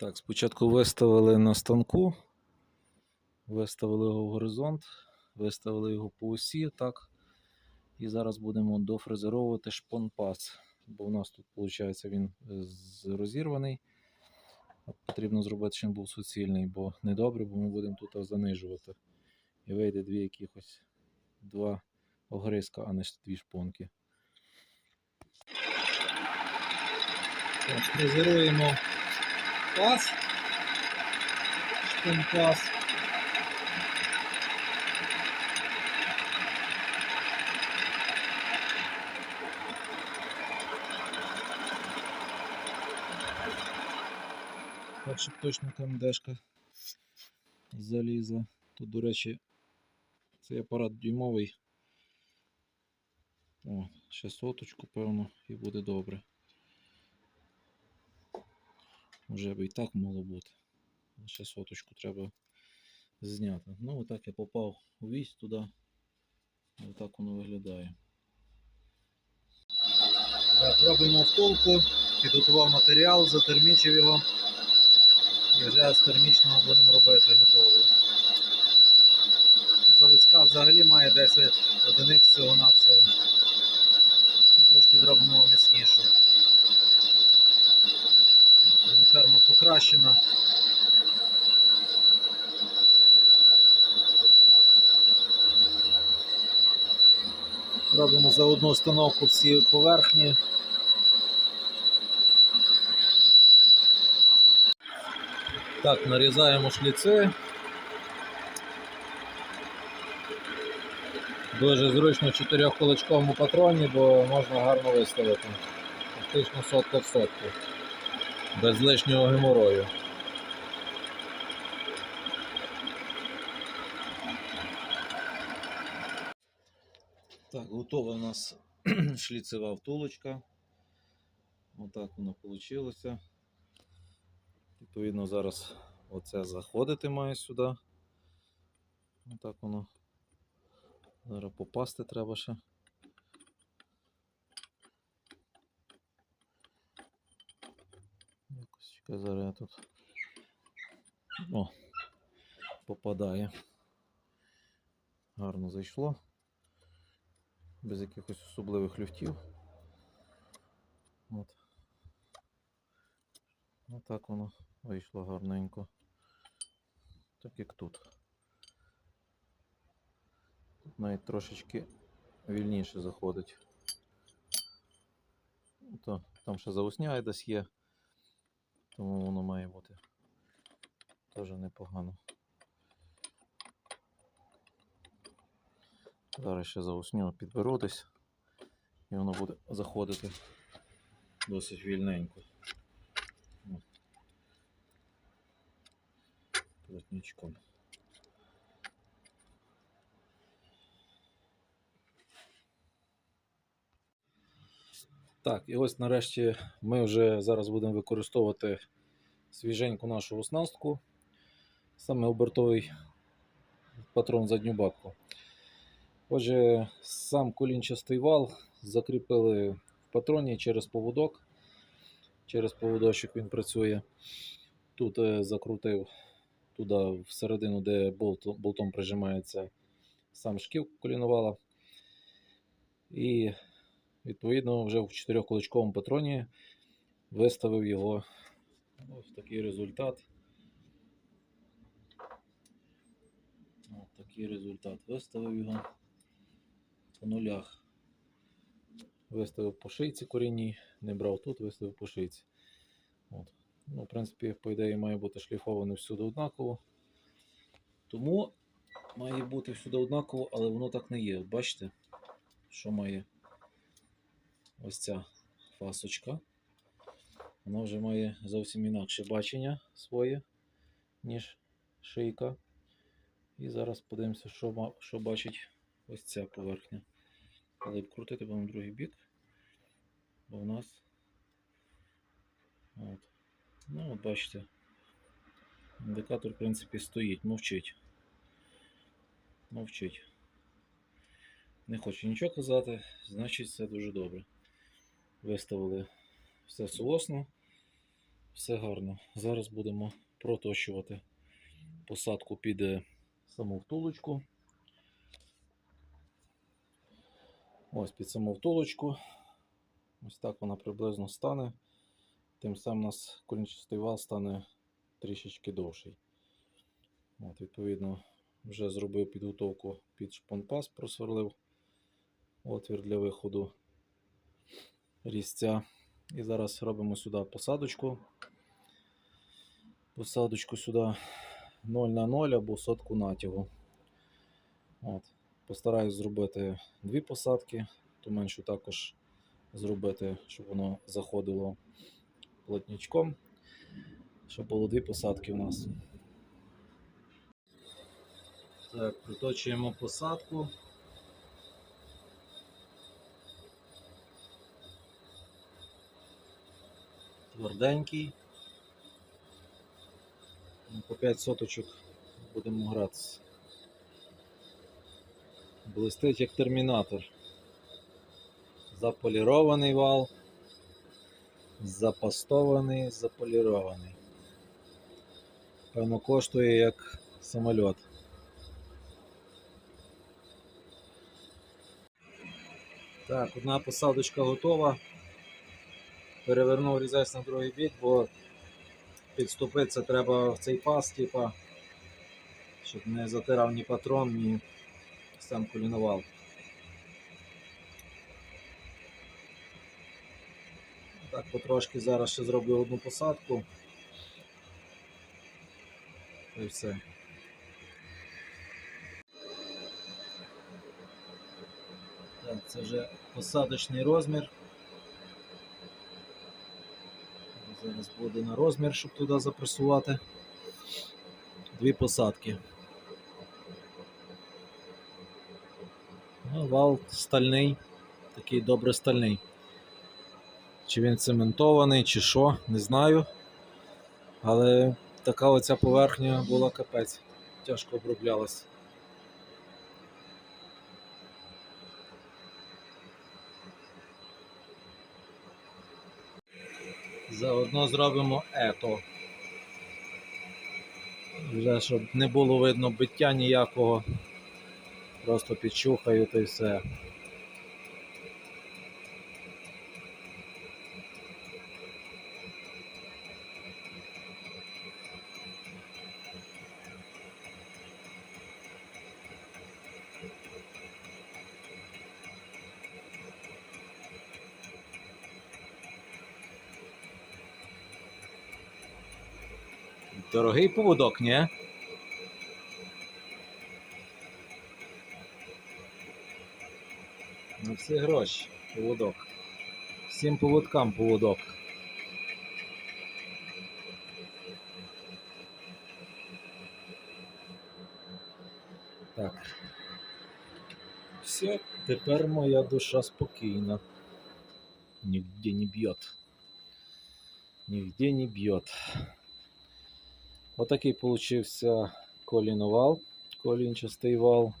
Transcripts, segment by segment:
Так, спочатку виставили на станку, виставили його в горизонт, виставили його по осі, так. І зараз будемо дофрезеровувати шпонпас. Бо у нас тут, виходить, він е, розірваний. Потрібно зробити, щоб він був суцільний, бо недобре, бо ми будемо тут занижувати. І вийде дві якихось два огризка, а не дві шпонки. Так, фрезеруємо пас. Шпонпас. Так, щоб точно КМДшка залізла. Тут, до речі, цей апарат дюймовий. О, ще соточку, певно, і буде добре. Вже би і так мало бути. Ще соточку треба зняти. Ну, отак я попав у вісь туди. Отак воно виглядає. Так, робимо втулку, підготував матеріал, затермічив його. І вже з термічного будемо робити готово. Заводська взагалі має 10 одиниць всього на все. Трошки зробимо міцнішу. Покращена. Робимо за одну установку всі поверхні. Так, нарізаємо шліци. Дуже зручно в чотирьохкулачковому патроні, бо можна гарно виставити. Фактично сотка в сотку. Без лишнього геморою. Так, готова у нас шліцева втулочка. Отак воно вийшло. Відповідно, зараз оце заходити має сюди. Отак воно. Зараз попасти треба ще. Якось чекай, зараз я тут. О, попадає. Гарно зайшло. Без якихось особливих люфтів. От. Отак воно вийшло гарненько. Так як тут. Тут навіть трошечки вільніше заходить. Ну, То, там ще заусняє десь є, тому воно має бути теж непогано. Зараз ще заусню підберу десь і воно буде заходити досить вільненько. От. Плотничком. Так, і ось нарешті ми вже зараз будемо використовувати свіженьку нашу оснастку, саме обертовий патрон задню бабку. Отже, сам колінчастий вал закріпили в патроні через поводок. Через поводочок він працює. Тут е, закрутив туди всередину, де болт, болтом прижимається сам шків коліновала. І відповідно вже в чотирьохкулачковому патроні виставив його ось такий результат. Ось такий результат. Виставив його по нулях. Виставив по шийці корінній, не брав тут, виставив по шийці. От. Ну, в принципі, по ідеї має бути шліфовано всюди однаково. Тому має бути всюди однаково, але воно так не є. Бачите, що має ось ця фасочка. Вона вже має зовсім інакше бачення своє, ніж шийка. І зараз подивимося, що, що бачить ось ця поверхня. Але крутити будемо другий бік. Бо в нас. От. Ну, от бачите. Індикатор, в принципі, стоїть, мовчить. Мовчить. Не хочу нічого казати, значить все дуже добре. Виставили все соосно, все гарно. Зараз будемо протощувати посадку під е, саму втулочку. Ось під саму втулочку. Ось так вона приблизно стане. Тим самим у нас колінчастий вал стане трішечки довший. От, відповідно, вже зробив підготовку під шпонпас, просверлив отвір для виходу різця. І зараз робимо сюди посадочку. Посадочку сюди 0 на 0 або сотку натягу. От. Постараюсь зробити дві посадки, ту меншу також зробити, щоб воно заходило плотничком, щоб було дві посадки у нас. Так, приточуємо посадку. Тверденький. Ну, По 5 соточок будемо гратися. Блистить як термінатор. Заполірований вал. Запастований, заполірований. Певно, коштує як самоліт. Так, одна посадочка готова. Перевернув різець на другий бік, бо підступитися треба в цей паз, типа, щоб не затирав ні патрон, ні сам колінувал. Так, потрошки зараз ще зроблю одну посадку. І все. Так, це вже посадочний розмір. Зараз буде на розмір, щоб туди запресувати. Дві посадки. Ну, вал стальний, такий добре стальний. Чи він цементований, чи що, не знаю. Але така оця поверхня була капець, тяжко оброблялась. Заодно зробимо ето. Вже щоб не було видно биття ніякого. Просто підчухаю та й все. Дорогий поводок, ні? На всі гроші поводок. Всім поводкам поводок. Так. Все, тепер моя душа спокійна. Нигде не бьет. Нигде не бьет. Отакий получився коліновал, колінчастий вал.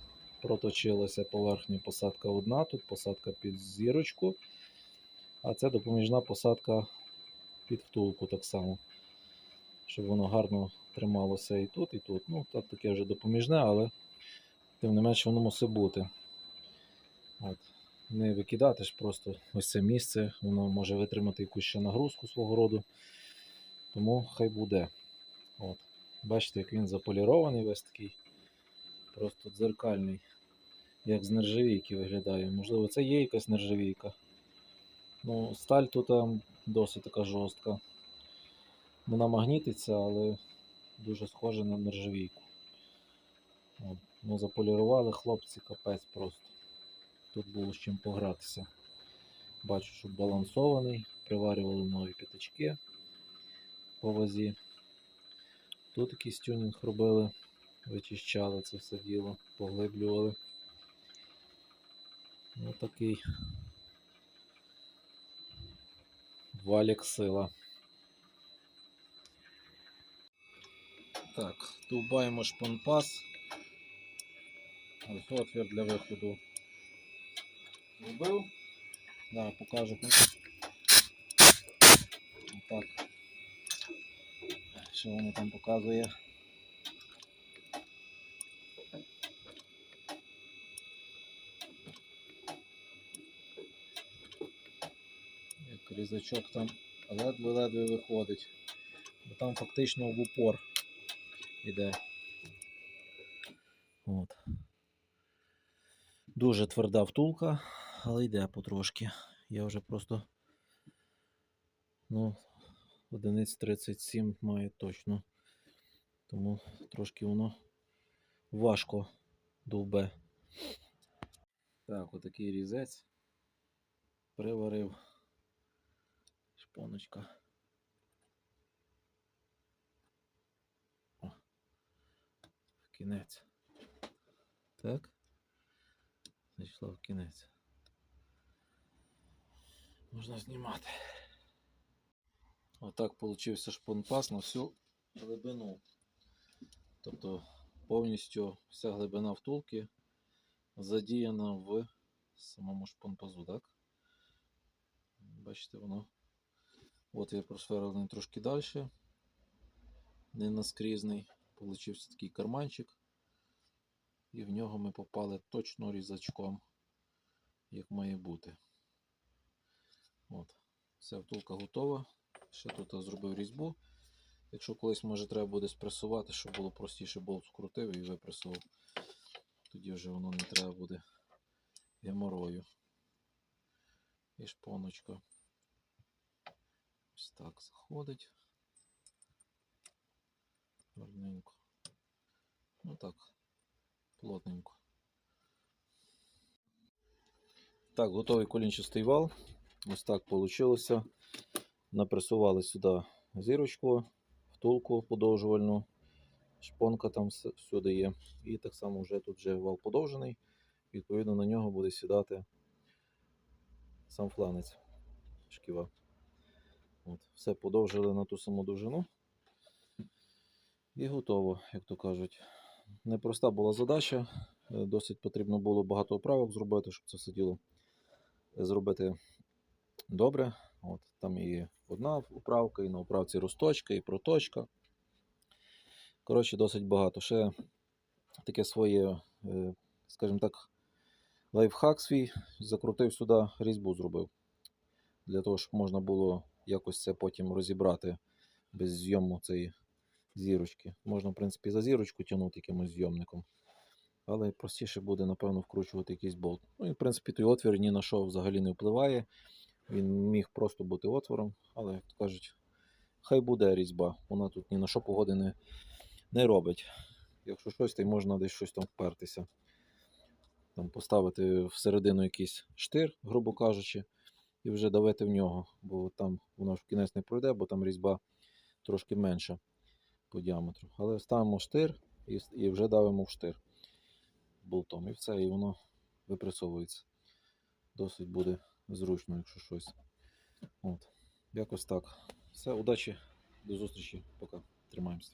Проточилася поверхня посадка одна, тут посадка під зірочку, а це допоміжна посадка під втулку так само. Щоб воно гарно трималося і тут, і тут. Ну, так таке вже допоміжне, але тим не менше воно мусить бути. От. Не викидати ж просто ось це місце, воно може витримати якусь ще нагрузку свого роду. Тому хай буде. От. Бачите, як він заполірований весь такий. Просто дзеркальний. Як з нержавійки виглядає. Можливо, це є якась нержавійка. Ну, сталь тут досить така жорстка. Вона магнітиться, але дуже схожа на нержавійку. Ну, заполірували хлопці капець просто. Тут було з чим погратися. Бачу, що балансований, приварювали нові п'ятачки по вазі. Тут якийсь тюнінг робили, вичищали це все діло, поглиблювали. Ось такий валік сила. Так, довбаємо шпонпас. Отвір для виходу. Зробив. Да, покажу. Отак. Що воно там показує? Як різачок там ледве-ледве виходить. Бо там фактично в упор іде. От. Дуже тверда втулка, але йде потрошки. Я вже просто ну, одиниць 37 має точно. Тому трошки воно важко довбе. Так, отакий різець. Приварив шпоночка. О, в кінець. Так. Зайшла в кінець. Можна знімати. Отак получився шпонпас на всю глибину. Тобто повністю вся глибина втулки задіяна в самому шпонпазу, так? Бачите, воно. От я просверлений трошки далі. Не наскрізний. Получився такий карманчик. І в нього ми попали точно різачком, як має бути. От. Вся втулка готова. Ще тут зробив різьбу. Якщо колись може треба буде спресувати, щоб було простіше болт вкрутив і випресував. Тоді вже воно не треба буде геморою. І шпоночка. Ось так заходить. Гарненько. Ну так, плотненько. Так, готовий колінчастий вал. Ось так вийшло. Напресували сюди зірочку, втулку подовжувальну, шпонка там вс- всюди є. І так само вже тут вже вал подовжений. Відповідно на нього буде сідати сам фланець шківа. От, все подовжили на ту саму довжину. І готово, як то кажуть. Непроста була задача. е, Досить потрібно було багато оправок зробити, щоб це все діло зробити добре. От, там і одна управка, і на управці розточка, і проточка. Коротше, досить багато. Ще таке своє, е, скажімо так, лайфхак свій. Закрутив сюди різьбу зробив. Для того, щоб можна було якось це потім розібрати без зйому цієї зірочки. Можна, в принципі, за зірочку тягнути якимось зйомником. Але простіше буде, напевно, вкручувати якийсь болт. Ну і, в принципі, той отвір ні на що взагалі не впливає. Він міг просто бути отвором, але, як то кажуть, хай буде різьба. Вона тут ні на що погоди не, не робить. Якщо щось, то й можна десь щось там впертися. Там поставити всередину якийсь штир, грубо кажучи, і вже давити в нього, бо там воно ж в кінець не пройде, бо там різьба трошки менша по діаметру. Але ставимо штир і, і вже давимо в штир болтом. І все, і воно випресовується. Досить буде зручно, якщо щось. От. Якось так. Все, удачі, до зустрічі, пока. Тримаємося.